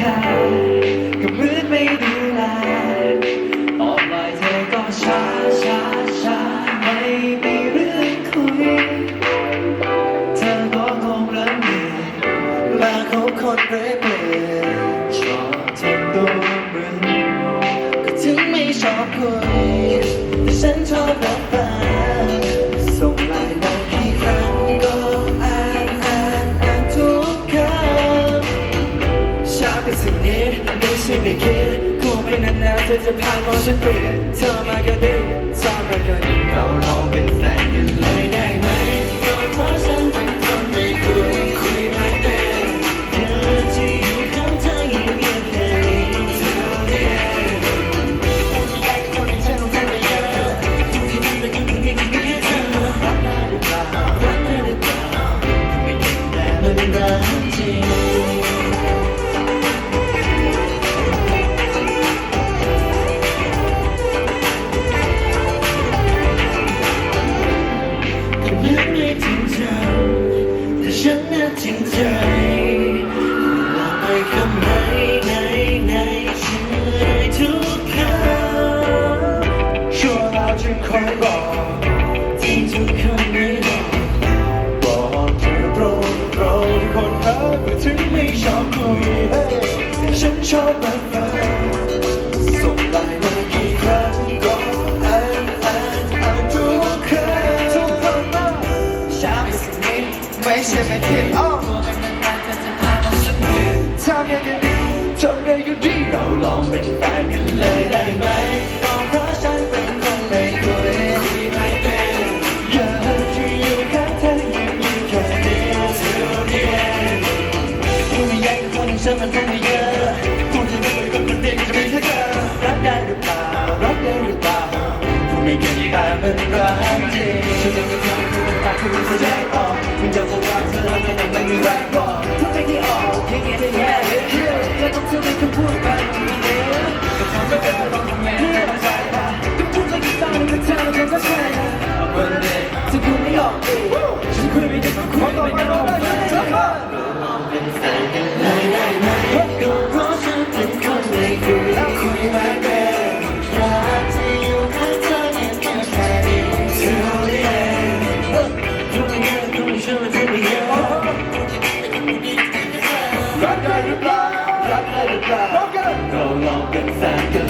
ค่าก็เหมือนไม่ดูแลตอนไลเธอก็ช้าช้าช้าไม่มีเรื่องคุย เธอก็คงเริ่มเบื่อแล้เขาคนเร่เปื่อชอบทำตัวเหมือนก็ถึงไม่ชอบคุยแต่ฉันชอบบอก 내 꿈이나 나서서 밤을 쉴때 처음 하게 돼 처음 하게 돼 Don't hold it, thank you, lady จะคอยบอกที่ทุกคนไม่บอกเธอโปรดโปรคนรักถึงไม่ชอบคุยฉันชอบแบบ Don't get it. No long can thank you.